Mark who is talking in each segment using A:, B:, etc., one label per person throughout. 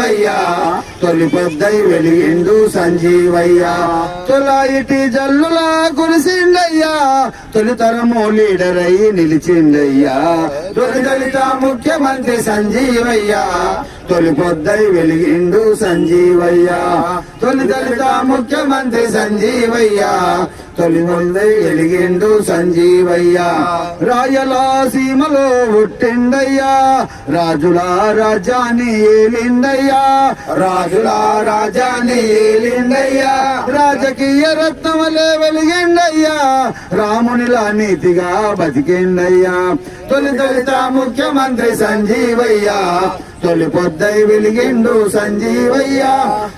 A: సంజీవయ్య తొలి పొద్దై వెలిగిండు సంజీవయ్యా. తొలాయిటి జల్లులా కురిసిండయ్యా. తొలితరము లీడర్ అయి నిలిచిండయ్యా. తొలి దళిత ముఖ్యమంత్రి సంజీవయ్యా. తొలి పొద్దై వెలిగిండు సంజీవయ్య. తొలి దళిత ముఖ్యమంత్రి సంజీవయ్య. తొలి పొద్దై వెలిగిండు సంజీవయ్య. రాయలసీమలో పుట్టిండయ్యా. రాజుల రాజాని ఏలిండయ్యా. రాజుల రాజాని ఏలిండయ్యా. రాజకీయ రత్నములే వెలిగిండయ్యా. రామునిలా నీతిగా బతికిండయ్యా. తొలి దళిత ముఖ్యమంత్రి సంజీవయ్య. తొలి పొద్దు వెలిగిండు సంజీవయ్య.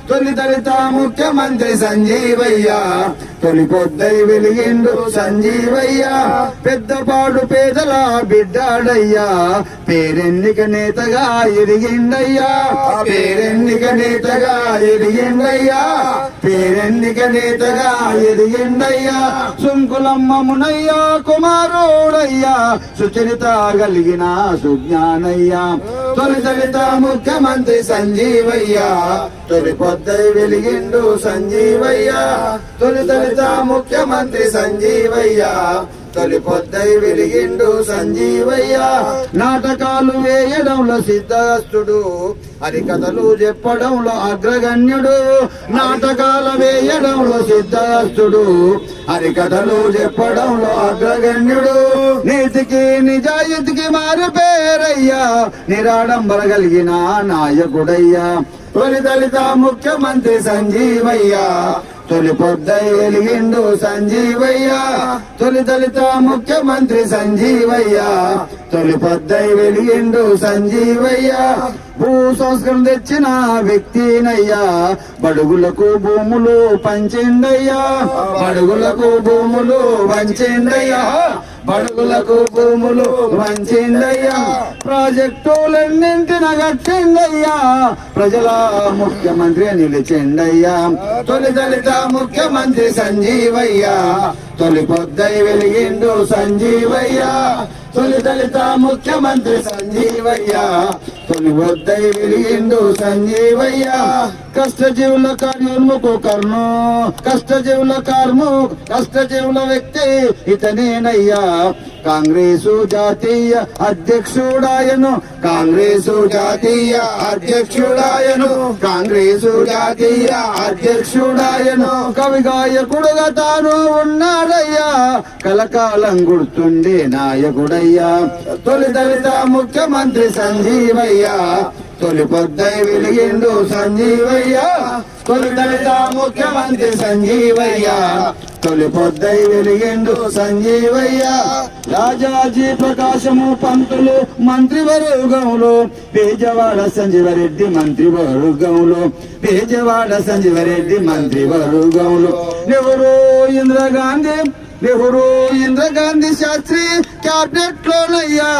A: తొలి దళిత ముఖ్యమంత్రి సంజీవయ్య. తొలి పొద్దై వెలిగిండు సంజీవయ్య. పెద్దపాడు పేదల బిడ్డాడయ్యా. పేరెన్నిక నేతగా ఎదిగిండయ్యా. పేరెన్నిక నేతగా ఎదిగిండయ్యా. పేరెన్నిక నేతగా ఎదిగిండయ్యా. సుంకులమ్మమునయ్యా కుమారుడయ్యా. సుచరిత కలిగిన సుజ్ఞానయ్యా. తొలి దళిత ముఖ్యమంత్రి సంజీవయ్య. తొలి పొద్దై వెలిగిండు సంజీవయ్య. తొలి దళిత ముఖ్యమంత్రి సంజీవయ్య. తొలి పొద్దై వెలిగిండు సంజీవయ్య. నాటకాలు వేయడంలో సిద్ధస్తుడు హరికథలు చెప్పడంలో అగ్రగణ్యుడు. నాటకాల వేయడంలో సిద్ధస్తుడు హరికథలు చెప్పడంలో అగ్రగణ్యుడు. నీతికి నిజాయితీకి మారు పేరయ్యా. నిరాడంబర కలిగిన నాయకుడయ్యా. తొలి దళిత ముఖ్యమంత్రి సంజీవయ్యా. తొలి పొద్దై వెలిగిండు సంజీవయ్య. తొలి దళిత ముఖ్యమంత్రి సంజీవయ్యా. తొలి పొద్దై వెలిగిండు సంజీవయ్య. భూ సంస్కరణ తెచ్చిన వ్యక్తినయ్యా. బడుగులకు భూములు పంచిండయ్యా బడుగులకు భూములు పంచిండయ్యా బడుగులకు భూములు వంచిండయ్యా ప్రాజెక్టులన్నింటిన కట్టిండయ్యా ప్రజల ముఖ్యమంత్రి నిలిచిండయ్యా తొలి దళిత ముఖ్యమంత్రి సంజీవయ్యా. తొలి పొద్దై వెలిగిండు సంజీవయ్యా. తొలి దళిత ముఖ్యమంత్రి సంజీవయ్య. తొలి పొద్దై వెలిగిండు సంజీవయ్యా. కష్టజీవుల కార్యోన్ముకు కర్ణు కష్టజీవుల కష్ట కష్టజీవుల వ్యక్తి ఇతనేనయ్యా. కాంగ్రెసు జాతీయ అధ్యక్షుడాయను కాంగ్రెసు జాతీయ అధ్యక్షుడాయను కాంగ్రెసు జాతీయ అధ్యక్షుడాయను. కవి గాయకుడుగా తాను ఉన్నాడయ్యా కలకాలం గుర్తుండే నాయకుడయ్యా. తొలి దళిత ముఖ్యమంత్రి సంజీవయ్య తొలి పొద్దై వెలిగిండు సంజీవయ్యా. తొలి దళిత ముఖ్యమంత్రి సంజీవయ్య. తొలి పొద్దై వెలిగిండు సంజీవయ్యా. రాజాజీ ప్రకాశము పంతులు మంత్రివర్గంలో పేజవాడ సంజీవరెడ్డి మంత్రివర్గంలో పేజవాడ సంజీవరెడ్డి మంత్రివర్గంలో నెహ్రూ ఇందిరాగాంధీ నెహ్రూ ఇందిరాగాంధీ శాస్త్రి క్యాబినెట్ లోనయ్యా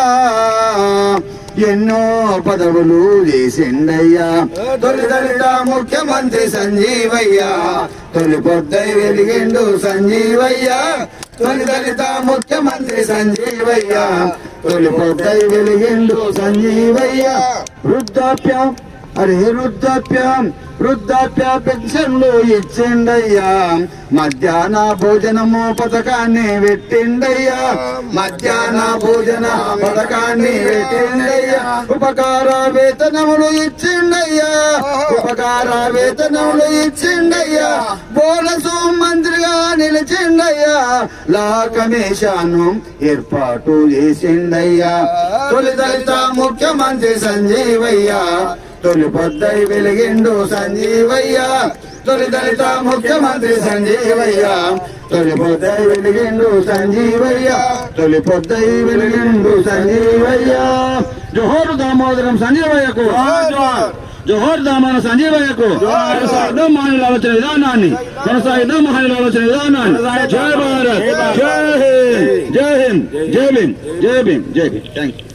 A: ఎన్నో పదవులు చేసిండయ్యా తొలి దళిత ముఖ్యమంత్రి సంజీవయ్యా. తొలి పొద్దై వెలిగిండు సంజీవయ్యా. తొలి దళిత ముఖ్యమంత్రి సంజీవయ్యా. తొలి పొద్దై వెలిగిండు సంజీవయ్యా. వృద్ధాప్యం అరే వృద్ధాప్యం. వృద్ధాప్య పెన్షన్లు ఇచ్చిండయ్యా. మధ్యాహ్న భోజనము పథకాన్ని పెట్టిండయ్యా. మధ్యాహ్న భోజన పథకాన్ని పెట్టిండయ్యా. ఉపకార వేతనములు ఇచ్చిండయ్యా. ఉపకార వేతనములు ఇచ్చిండయ్యా. బోనసు మంత్రిగా నిలిచిండయ్యా. లా కమిషను ఏర్పాటు చేసిండయ్యా. తొలి దళిత ముఖ్యమంత్రి సంజీవయ్యా. తొలి పొద్దై వెలిగిండు సంజీవయ్య. తొలి దళిత ముఖ్యమంత్రి సంజీవయ్య. తొలి పొద్దై వెలిగిండు సంజీవయ్య. తొలి పొద్దై వెలిగిండు సంజీవయ్య. జోహోరు దామోదరం సంజీవయ్యకు. జోహర్ దామాన సంజీవయ్యకు. కొనసాగిద్దాం మహిళలు ఆలోచన విధానాన్ని కొనసాగిద్దాం మహిళలు ఆలోచన విధానాన్ని. జై భారత్. జై హింద్. జై హింద్. జై భీమ్. జై భీమ్. జై భీమ్. Thank you